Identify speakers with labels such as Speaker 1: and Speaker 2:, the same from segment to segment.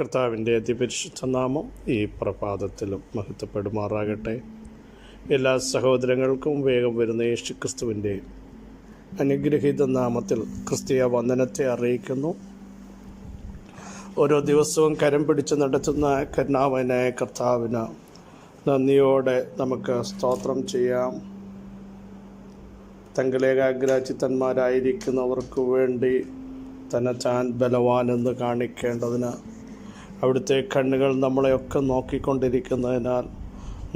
Speaker 1: കർത്താവിന്റെ അതിപരിശുദ്ധ നാമം ഈ പ്രഭാതത്തിലും മഹത്വപ്പെടുമാറാകട്ടെ. എല്ലാ സഹോദരങ്ങൾക്കും വേഗം വരുന്ന യേശു ക്രിസ്തുവിന്റെ അനുഗ്രഹീത നാമത്തിൽ ക്രിസ്തീയ വന്ദനത്തെ അറിയിക്കുന്നു. ഓരോ ദിവസവും കരം പിടിച്ച് നടത്തുന്ന കരുണാവനായ കർത്താവിന് നന്ദിയോടെ നമുക്ക് സ്തോത്രം ചെയ്യാം. തങ്കലേകാഗ്രാചിത്തന്മാരായിരിക്കുന്നവർക്ക് വേണ്ടി തന്നെ താൻ ബലവാനെന്ന് കാണിക്കേണ്ടതിന് അവിടുത്തെ കണ്ണുകൾ നമ്മളെയൊക്കെ നോക്കിക്കൊണ്ടിരിക്കുന്നതിനാൽ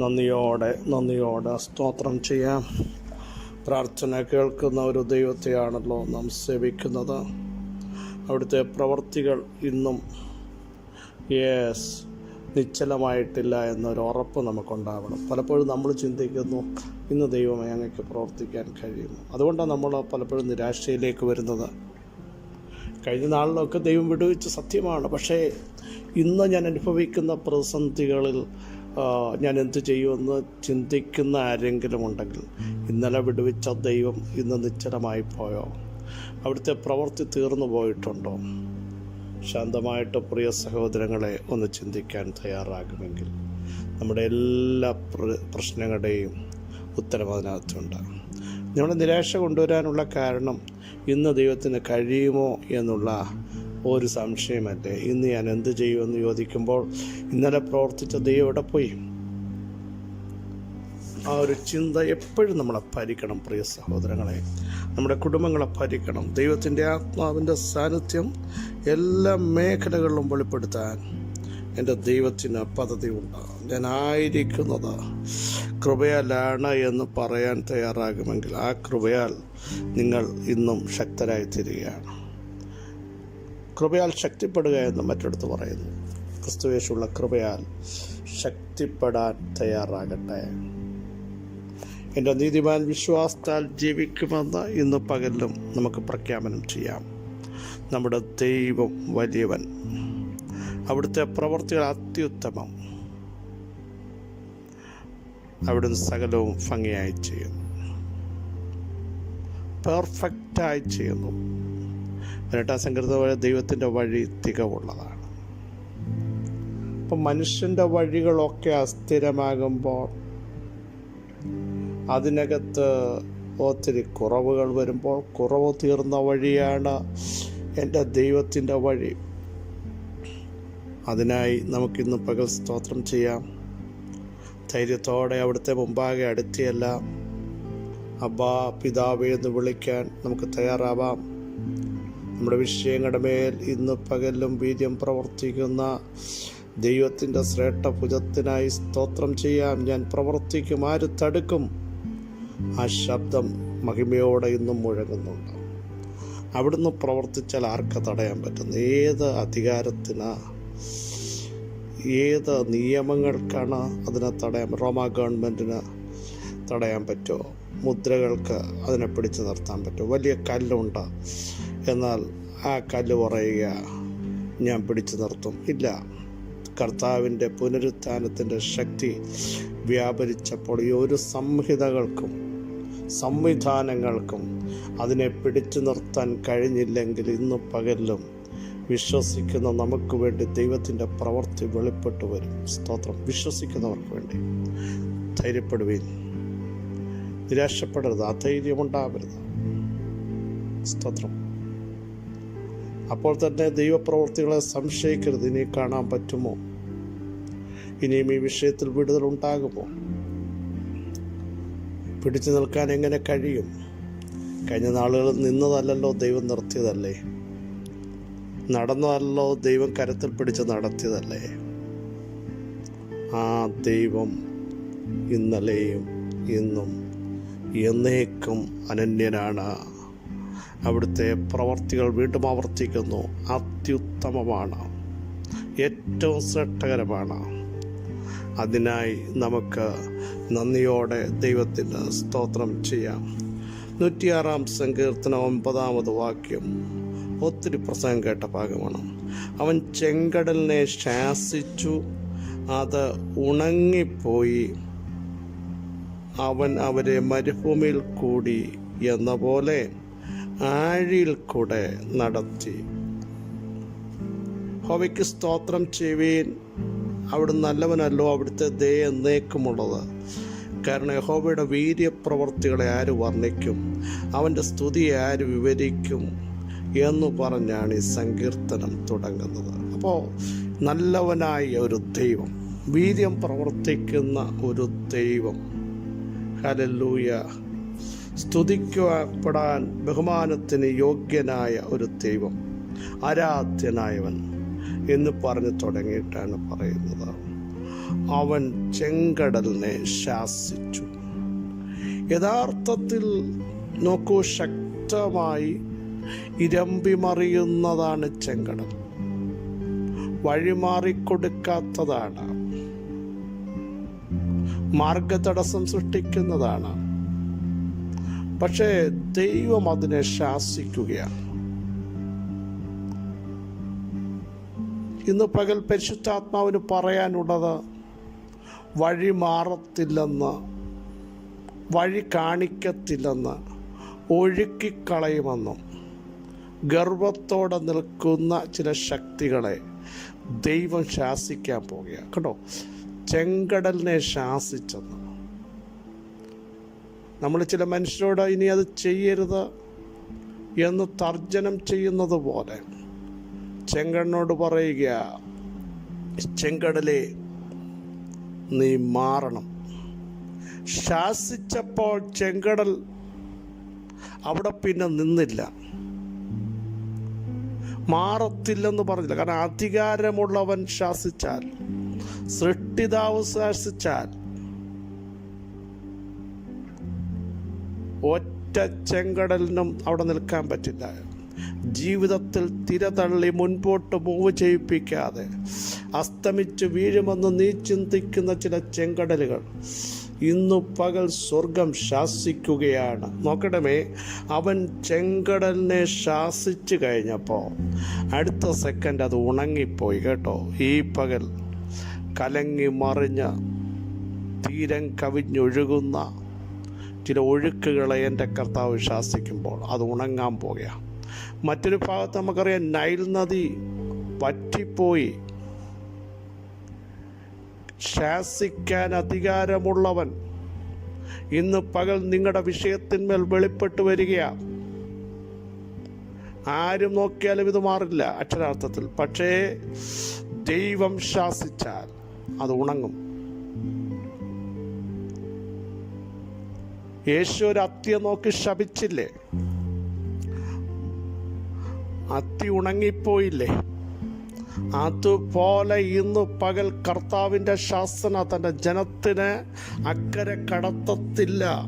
Speaker 1: നന്ദിയോടെ നന്ദിയോടെ സ്തോത്രം ചെയ്യാം. പ്രാർത്ഥന കേൾക്കുന്ന ഒരു ദൈവത്തെയാണല്ലോ നാം സേവിക്കുന്നത്. അവിടുത്തെ പ്രവർത്തികൾ ഇന്നും യേസ് നിശ്ചലമായിട്ടില്ല എന്നൊരു ഉറപ്പ് നമുക്കുണ്ടാവണം. പലപ്പോഴും നമ്മൾ ചിന്തിക്കുന്നു ഇന്ന് ദൈവമേ അങ്ങക്ക് പ്രവർത്തിക്കാൻ കഴിയുന്നു അതുകൊണ്ടാണ് നമ്മൾ പലപ്പോഴും നിരാശയിലേക്ക് വരുന്നത്. കഴിഞ്ഞ നാളിലൊക്കെ ദൈവം വിടുവിച്ച സത്യമാണ്. പക്ഷേ ഇന്ന് ഞാൻ അനുഭവിക്കുന്ന പ്രതിസന്ധികളിൽ ഞാൻ എന്ത് ചെയ്യുമെന്ന് ചിന്തിക്കുന്ന ആരെങ്കിലും ഉണ്ടെങ്കിൽ ഇന്നലെ വിടുവിച്ച ദൈവം ഇന്ന് നിശ്ചലമായി പോയോ? അവിടുത്തെ പ്രവൃത്തി തീർന്നു പോയിട്ടുണ്ടോ? ശാന്തമായിട്ട് പ്രിയ സഹോദരങ്ങളെ ഒന്ന് ചിന്തിക്കാൻ തയ്യാറാകുമെങ്കിൽ നമ്മുടെ എല്ലാ പ്ര- പ്രശ്നങ്ങളുടെയും ഉത്തരം അതിനകത്തുണ്ട്. നമ്മുടെ നിരാശ കൊണ്ടുവരാനുള്ള കാരണം ഇന്ന് ദൈവത്തിന് കഴിയുമോ എന്നുള്ള ഒരു സംശയമല്ലേ? ഇന്ന് ഞാൻ എന്ത് ചെയ്യുമെന്ന് ചോദിക്കുമ്പോൾ ഇന്നലെ പ്രവർത്തിച്ച ദൈവം എവിടെ പോയി? ആ ഒരു ചിന്ത എപ്പോഴും നമ്മളെ ഭരിക്കണം പ്രിയ സഹോദരങ്ങളെ. നമ്മുടെ കുടുംബങ്ങളെ ഭരിക്കണം. ദൈവത്തിന്റെ ആത്മാവിന്റെ സാന്നിധ്യം എല്ലാ മേഖലകളിലും വെളിപ്പെടുത്താൻ എന്റെ ദൈവത്തിന് പദ്ധതി ഞാൻ ആയിരിക്കുന്നത് കൃപയാലാണ് എന്ന് പറയാൻ തയ്യാറാകുമെങ്കിൽ ആ കൃപയാൽ നിങ്ങൾ ഇന്നും ശക്തരായി തീരുകയാണ് കൃപയാൽ ശക്തിപ്പെടുക എന്ന് മറ്റെടുത്ത് പറയുന്നു. ക്രിസ്തുവേഷുള്ള കൃപയാൽ ശക്തിപ്പെടാൻ തയ്യാറാകട്ടെ. എന്റെ നീതിമാൻ വിശ്വാസത്താൽ ജീവിക്കുമെന്ന് ഇന്ന് പകലും നമുക്ക് പ്രഖ്യാപനം ചെയ്യാം. നമ്മുടെ ദൈവം വലിയവൻ. അവിടുത്തെ പ്രവർത്തികൾ അത്യുത്തമം. അവിടുന്ന് സകലവും ഭംഗിയായി ചെയ്യുന്നു. പെർഫെക്റ്റായി ചെയ്യുന്നു. പതിനെട്ടാം സംഘടന പോലെ ദൈവത്തിന്റെ വഴി തികവുള്ളതാണ്. അപ്പം മനുഷ്യന്റെ വഴികളൊക്കെ അസ്ഥിരമാകുമ്പോൾ അതിനകത്ത് ഒത്തിരി കുറവുകൾ വരുമ്പോൾ കുറവ് തീർന്ന വഴിയാണ് എന്റെ ദൈവത്തിന്റെ വഴി. അതിനായി നമുക്കിന്ന് പകൽ സ്തോത്രം ചെയ്യാം. ധൈര്യത്തോടെ അവിടുത്തെ മുമ്പാകെ അടുത്തിയല്ല അബ്ബാ പിതാവേ എന്ന് വിളിക്കാൻ നമുക്ക് തയ്യാറാവാം. നമ്മുടെ വിഷയങ്ങളുടെ മേൽ ഇന്ന് പകലും വീര്യം പ്രവർത്തിക്കുന്ന ദൈവത്തിന്റെ ശ്രേഷ്ഠ ഭുജത്തിനായി സ്തോത്രം ചെയ്യാം ഞാൻ പ്രവർത്തിക്കും. ആര് തടുക്കും? ആ ശബ്ദം മഹിമയോടെ ഇന്നും മുഴങ്ങുന്നുണ്ട്. അവിടുന്ന് പ്രവർത്തിച്ചാൽ ആർക്ക് തടയാൻ പറ്റുന്നു ഏത് അധികാരത്തിനാ? ഏത് നിയമങ്ങൾക്കാണ് അതിനെ തടയാൻ റോമ ഗവൺമെന്റിന് തടയാൻ പറ്റുമോ? മുദ്രകൾക്ക് അതിനെ പിടിച്ചു നിർത്താൻ പറ്റുമോ? വലിയ കല്ലുണ്ട്. എന്നാൽ ആ കല്ല് പറയുക ഞാൻ പിടിച്ചു നിർത്തും. ഇല്ല. കർത്താവിന്റെ പുനരുത്ഥാനത്തിന്റെ ശക്തി വ്യാപരിച്ചപ്പോൾ ഈ ഒരു സംഹിതകൾക്കും സംവിധാനങ്ങൾക്കും അതിനെ പിടിച്ചു നിർത്താൻ കഴിഞ്ഞില്ലെങ്കിൽ ഇന്ന് പകലിലും വിശ്വസിക്കുന്ന നമുക്ക് വേണ്ടി ദൈവത്തിന്റെ പ്രവൃത്തി വെളിപ്പെട്ടു വരും. സ്തോത്രം. വിശ്വസിക്കുന്നവർക്ക് വേണ്ടി. ധൈര്യപ്പെടുവീൻ. നിരാശപ്പെടരുത്. അധൈര്യമുണ്ടാവരുത്. സ്തോത്രം. അപ്പോൾ തന്നെ ദൈവപ്രവൃത്തികളെ സംശയിക്കരുത്. ഇനി കാണാൻ പറ്റുമോ? ഇനിയും ഈ വിഷയത്തിൽ വിടുതൽ ഉണ്ടാകുമോ? പിടിച്ചു നിൽക്കാൻ എങ്ങനെ കഴിയും? കഴിഞ്ഞ നാളുകളിൽ നിന്നതല്ലല്ലോ ദൈവം നിർത്തിയതല്ലേ? നടന്നതല്ലോ ദൈവം കരത്തിൽ പിടിച്ച് നടത്തിയതല്ലേ? ആ ദൈവം ഇന്നലെയും ഇന്നും എന്നേക്കും അനന്യനാണ്. അവിടുത്തെ പ്രവർത്തികൾ വീണ്ടും ആവർത്തിക്കുന്നു. അത്യുത്തമമാണ്. ഏറ്റവും ശ്രേഷ്ഠകരമാണ്. അതിനായി നമുക്ക് നന്ദിയോടെ ദൈവത്തിന് സ്തോത്രം ചെയ്യാം. നൂറ്റിയാറാം സങ്കീർത്തന ഒമ്പതാമത് വാക്യം. ഒത്തിരി പ്രസംഗം കേട്ട ഭാഗമാണ്. അവൻ ചെങ്കടലിനെ ശാസിച്ചു അത് ഉണങ്ങിപ്പോയി. അവൻ അവരെ മരുഭൂമിയിൽ കൂടി എന്ന പോലെ ആഴിയിൽ കൂടെ നടത്തി. ഹോവയ്ക്ക് സ്തോത്രം ചെയ്യുവീൻ. അവിടുന്ന് നല്ലവനല്ലോ അവിടുത്തെ ദയ എന്നേക്കുമുള്ളത്. കാരണം യഹോബയുടെ വീര്യപ്രവർത്തികളെ ആര് വർണിക്കും? അവന്റെ സ്തുതിയെ ആര് വിവരിക്കും? എന്ന് പറഞ്ഞാണ് ഈ സങ്കീർത്തനം തുടങ്ങുന്നത്. അപ്പോൾ നല്ലവനായ ഒരു ദൈവം വീര്യം പ്രവർത്തിക്കുന്ന ഒരു ദൈവം. ഹലല്ലൂയ. സ്തുതിക്കപ്പെടാൻ ബഹുമാനത്തിന് യോഗ്യനായ ഒരു ദൈവം ആരാധ്യനായവൻ എന്ന് പറഞ്ഞു തുടങ്ങിയിട്ടാണ് പറയുന്നത്. അവൻ ചെങ്കടലിനെ ശാസിച്ചു. യഥാർത്ഥത്തിൽ നോക്കൂ ശക്തമായി ഇരമ്പിമറിയുന്നതാണ് ചെങ്കടൽ. വഴിമാറിക്കൊടുക്കാത്തതാണ്. മാർഗതടസ്സം സൃഷ്ടിക്കുന്നതാണ്. പക്ഷേ ദൈവം അതിനെ ശാസിക്കുകയാണ്. ഇന്ന് പകൽ പരിശുദ്ധാത്മാവിന് പറയാനുള്ളത് വഴി മാറത്തില്ലെന്ന് വഴി കാണിക്കത്തില്ലെന്ന് ഒഴുക്കിക്കളയുമെന്നും ഗർവത്തോടെ നിൽക്കുന്ന ചില ശക്തികളെ ദൈവം ശാസിക്കാൻ പോവുകയാണ്. കേട്ടോ ചെങ്കടലിനെ ശാസിച്ചെന്ന്. നമ്മൾ ചില മനുഷ്യരോട് ഇനി അത് ചെയ്യരുത് എന്ന് തർജനം ചെയ്യുന്നത് പോലെ ചെങ്കടനോട് പറയുക ചെങ്കടലെ നീ മാറണം. ശാസിച്ചപ്പോൾ ചെങ്കടൽ അവിടെ പിന്നെ നിന്നില്ല. മാറത്തില്ലെന്ന് പറഞ്ഞില്ല. കാരണം അധികാരമുള്ളവൻ ശാസിച്ചാൽ സൃഷ്ടിതാവ് ശാസിച്ചാൽ ഒറ്റ ചെങ്കടലിനും അവിടെ നിൽക്കാൻ പറ്റില്ല. ജീവിതത്തിൽ തിരതള്ളി മുൻപോട്ട് മൂവ് ചെയ്യിപ്പിക്കാതെ അസ്തമിച്ച് വീഴുമെന്ന് നീ ചിന്തിക്കുന്ന ചില ചെങ്കടലുകൾ ഇന്നു പകൽ സ്വർഗം ശാസിക്കുകയാണ്. നോക്കണമേ അവൻ ചെങ്കടലിനെ ശാസിച്ചു കഴിഞ്ഞപ്പോൾ അടുത്ത സെക്കൻഡ് അത് ഉണങ്ങിപ്പോയി കേട്ടോ. ഈ പകൽ കലങ്ങി മറിഞ്ഞ് തീരം കവിഞ്ഞൊഴുകുന്ന ചില ഒഴുക്കുകളെ എന്റെ കർത്താവ് ശാസിക്കുമ്പോൾ അത് ഉണങ്ങാൻ പോകുകയാണ് മറ്റൊരു ഭാഗത്ത് നമുക്കറിയാം നൈൽ നദി പറ്റിപ്പോയി ശാസിക്കാൻ അധികാരമുള്ളവൻ ഇന്ന് പകൽ നിങ്ങളുടെ വിഷയത്തിന്മേൽ വെളിപ്പെട്ട് വരികയാണ് ആരും നോക്കിയാലും ഇത് മാറില്ല അക്ഷരാർത്ഥത്തിൽ. പക്ഷേ ദൈവം ശാസിച്ചാൽ അത് ഉണങ്ങും. യേശു ഒരു അത്യ നോക്കി ശപിച്ചില്ലേ? അത്തി ഉണങ്ങിപ്പോയില്ലേ? അതുപോലെ ഇന്ന് പകൽ കർത്താവിന്റെ ശാസന തന്റെ ജനത്തിന് അക്കരെ കടത്തത്തില്ല.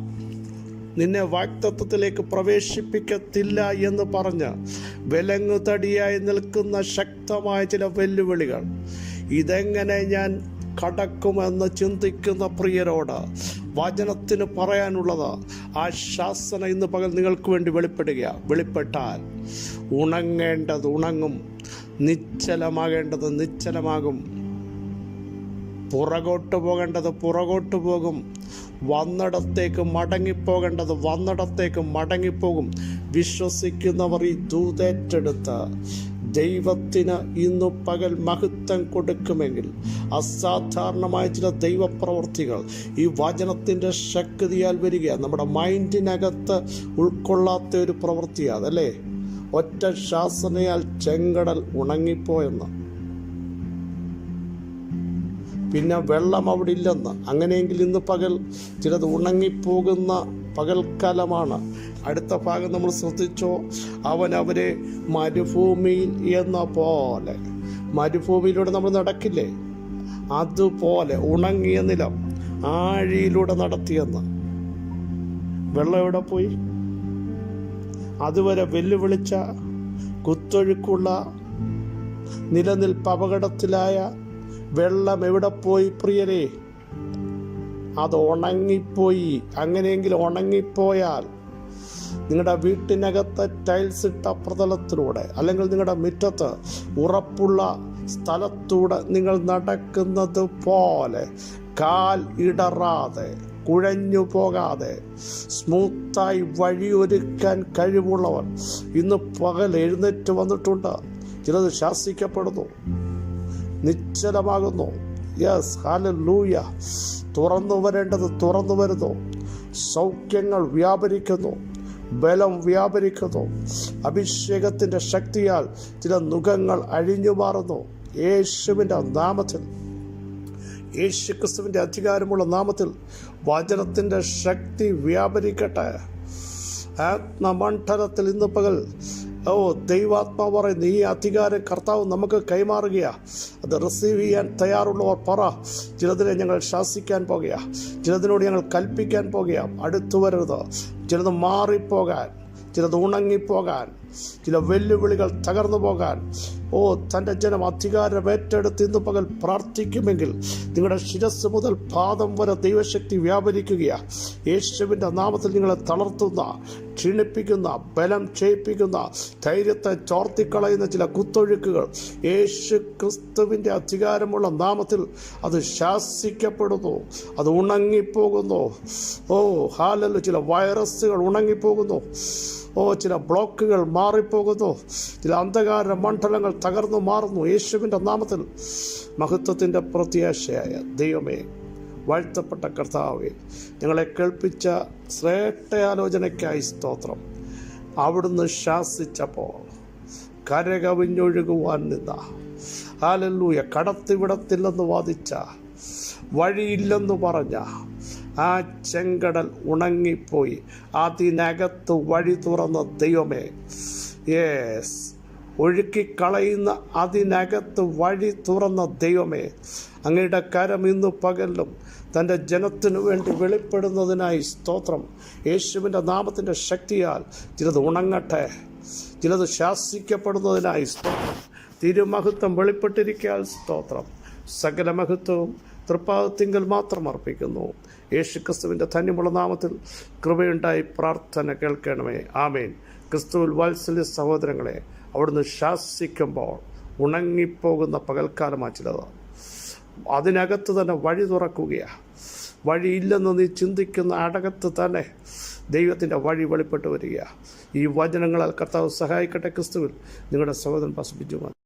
Speaker 1: നിന്നെ വാക്തത്വത്തിലേക്ക് പ്രവേശിപ്പിക്കത്തില്ല എന്ന് പറഞ്ഞ് വിലങ്ങുതടിയായി നിൽക്കുന്ന ശക്തമായ ചില വെല്ലുവിളികൾ. ഇതെങ്ങനെ ഞാൻ കടക്കുമെന്ന് ചിന്തിക്കുന്ന പ്രിയരോട് വചനത്തിന് പറയാനുള്ളത്. ആ ശാസന ഇന്ന് പകൽ നിങ്ങൾക്ക് വേണ്ടി വെളിപ്പെടുക വെളിപ്പെട്ടാൽ ഉണങ്ങേണ്ടത് ഉണങ്ങും. നിശ്ചലമാകേണ്ടത് നിശ്ചലമാകും. പുറകോട്ട് പോകേണ്ടത് പുറകോട്ട് പോകും. വന്നിടത്തേക്ക് മടങ്ങിപ്പോകേണ്ടത് വന്നിടത്തേക്ക് മടങ്ങിപ്പോകും. വിശ്വസിക്കുന്നവർ ഈ ദൂതേറ്റെടുത്ത് ദൈവത്തിന് ഇന്ന് പകൽ മഹത്വം കൊടുക്കുമെങ്കിൽ അസാധാരണമായ ചില ദൈവപ്രവർത്തികൾ ഈ വചനത്തിന്റെ ശക്തിയാൽ വരിക. നമ്മുടെ മൈൻഡിനകത്ത് ഉൾക്കൊള്ളാത്ത ഒരു പ്രവൃത്തിയാണ് അതല്ലേ ഒറ്റ ശാസനയാൽ ചെങ്കടൽ ഉണങ്ങിപ്പോയെന്ന്. പിന്നെ വെള്ളം അവിടെ ഇല്ലെന്ന്. അങ്ങനെയെങ്കിൽ ഇന്ന് പകൽ ചിലത് ഉണങ്ങിപ്പോകുന്ന പകൽക്കാലമാണ്. അടുത്ത ഭാഗം നമ്മൾ ശ്രദ്ധിച്ചോ? അവൻ അവരെ മരുഭൂമിയിൽ എന്ന പോലെ മരുഭൂമിയിലൂടെ നമ്മൾ നടക്കില്ലേ? അതുപോലെ ഉണങ്ങിയ നിലം ആഴിയിലൂടെ നടത്തിയെന്ന്. വെള്ളം എവിടെ പോയി? അതുവരെ വെല്ലുവിളിച്ച കുത്തൊഴുക്കുള്ള നിലനിൽപ്പ് അപകടത്തിലായ വെള്ളം എവിടെ പോയി പ്രിയരേ? അത് ഉണങ്ങിപ്പോയി. അങ്ങനെയെങ്കിൽ ഉണങ്ങിപ്പോയാൽ നിങ്ങളുടെ വീട്ടിനകത്ത് ടൈൽസ് ഇട്ട പ്രതലത്തിലൂടെ അല്ലെങ്കിൽ നിങ്ങളുടെ മുറ്റത്ത് ഉറപ്പുള്ള സ്ഥലത്തൂടെ നിങ്ങൾ നടക്കുന്നത് പോലെ കാൽ ഇടറാതെ കുഴഞ്ഞു പോകാതെ സ്മൂത്തായി വഴിയൊരുക്കാൻ കഴിവുള്ളവൻ ഇന്ന് പകൽ എഴുന്നേറ്റ് വന്നിട്ടുണ്ട്. ചിലത് ശാസിക്കപ്പെടുന്നു. നിശ്ചലമാകുന്നു. യെസ് ഹാല ലൂയ തുറന്നു വരേണ്ടത് തുറന്നു വരുന്നു. സൗഖ്യങ്ങൾ വ്യാപരിക്കുന്നു. ബലം വ്യാപരിക്കുന്നു. അഭിഷേകത്തിന്റെ ശക്തിയാൽ ചില നുഖങ്ങൾ അഴിഞ്ഞു മാറുന്നു യേശുവിന്റെ നാമത്തിൽ. യേശു ക്രിസ്തുവിന്റെ അധികാരമുള്ള നാമത്തിൽ വചനത്തിന്റെ ശക്തി വ്യാപരിക്കട്ടെ. ആത്മമണ്ഡലത്തിൽ ഇന്ന് പകൽ ഓ ദൈവാത്മാവ് നീ അധികാരം കർത്താവ് നമുക്ക് കൈമാറുകയാ. അത് റിസീവ് ചെയ്യാൻ തയ്യാറുള്ളവർ പറ. ചിലതിനെ ഞങ്ങൾ ശാസിക്കാൻ പോകുക ചിലതിനോട് ഞങ്ങൾ കൽപ്പിക്കാൻ പോകുക അടുത്തു വരരുത്. ചിലത് മാറിപ്പോകാൻ ചിലത് ഉണങ്ങിപ്പോകാൻ ചില വെല്ലുവിളികൾ തകർന്നു പോകാൻ. ഓ തന്റെ ജനം അധികാരം ഏറ്റെടുത്ത് ഇന്ന് പകൽ പ്രാർത്ഥിക്കുമെങ്കിൽ നിങ്ങളുടെ ശിരസ് മുതൽ പാദം വരെ ദൈവശക്തി വ്യാപരിക്കുകയാണ് യേശുവിന്റെ നാമത്തിൽ നിങ്ങളെ തളർത്തുന്ന ക്ഷീണിപ്പിക്കുന്ന ബലം ക്ഷയിപ്പിക്കുന്ന ധൈര്യത്തെ ചോർത്തിക്കളയുന്ന ചില കുത്തൊഴുക്കുകൾ യേശു ക്രിസ്തുവിന്റെ അധികാരമുള്ള നാമത്തിൽ അത് ശാസിക്കപ്പെടുന്നു അത് ഉണങ്ങിപ്പോകുന്നു. ഓ ഹാലല്ലോ ചില വൈറസുകൾ ഉണങ്ങിപ്പോകുന്നു. ഓ ചില ബ്ലോക്കുകൾ മാറിപ്പോകുന്നു. ചില അന്ധകാര മണ്ഡലങ്ങൾ തകർന്നു മാറുന്നു യേശുവിന്റെ നാമത്തിൽ. മഹത്വത്തിന്റെ പ്രത്യാശയായ ദൈവമേ വാഴ്ത്തപ്പെട്ട കർത്താവെ ഞങ്ങളെ കേൾപ്പിച്ച ശ്രേഷ്ഠയാലോചനയ്ക്കായി സ്തോത്രം. അവിടുന്ന് ശാസിച്ചപ്പോൾ കരകവിഞ്ഞൊഴുകുവാൻ നിന്ന. ഹാലല്ലൂയ കടത്തിവിടത്തില്ലെന്ന് വാദിച്ച വഴിയില്ലെന്ന് പറഞ്ഞ ആ ചെങ്കടൽ ഉണങ്ങിപ്പോയി. അതിനകത്ത് വഴി തുറന്ന ദൈവമേ. യേസ് ഒഴുക്കിക്കളയുന്ന അതിനകത്ത് വഴി തുറന്ന ദൈവമേ. അങ്ങയുടെ കരം ഇന്ന് പകലും. തന്റെ ജനത്തിനു വേണ്ടി വെളിപ്പെടുന്നതിനായി സ്തോത്രം. യേശുവിന്റെ നാമത്തിന്റെ ശക്തിയാൽ ചിലത് ഉണങ്ങട്ടെ. ചിലത് ശാസിക്കപ്പെടുന്നതിനായി സ്തോത്രം. തിരുമഹത്വം വെളിപ്പെട്ടിരിക്കാൻ സ്തോത്രം. സകല മഹത്വവും തൃപ്പാദത്തിങ്കൽ മാത്രം അർപ്പിക്കുന്നു. യേശു ക്രിസ്തുവിന്റെ ധന്യമുള്ള നാമത്തിൽ കൃപയുണ്ടായി പ്രാർത്ഥന കേൾക്കണമേ. ആമേൻ. ക്രിസ്തുവിൽ വാത്സല്യ സഹോദരങ്ങളെ അവിടുന്ന് ശാസിക്കുമ്പോൾ ഉണങ്ങിപ്പോകുന്ന പകൽക്കാലമാ ചിലത്. അതിനകത്ത് തന്നെ വഴി തുറക്കുകയാണ് വഴിയില്ലെന്ന് നീ ചിന്തിക്കുന്ന അടകത്ത് തന്നെ ദൈവത്തിന്റെ വഴി വെളിപ്പെട്ട് വരിക ഈ വചനങ്ങളാൽ കർത്താവ് സഹായിക്കട്ടെ ക്രിസ്തുവിൽ. നിങ്ങളുടെ സഹോദരൻ പസിപ്പിച്ചു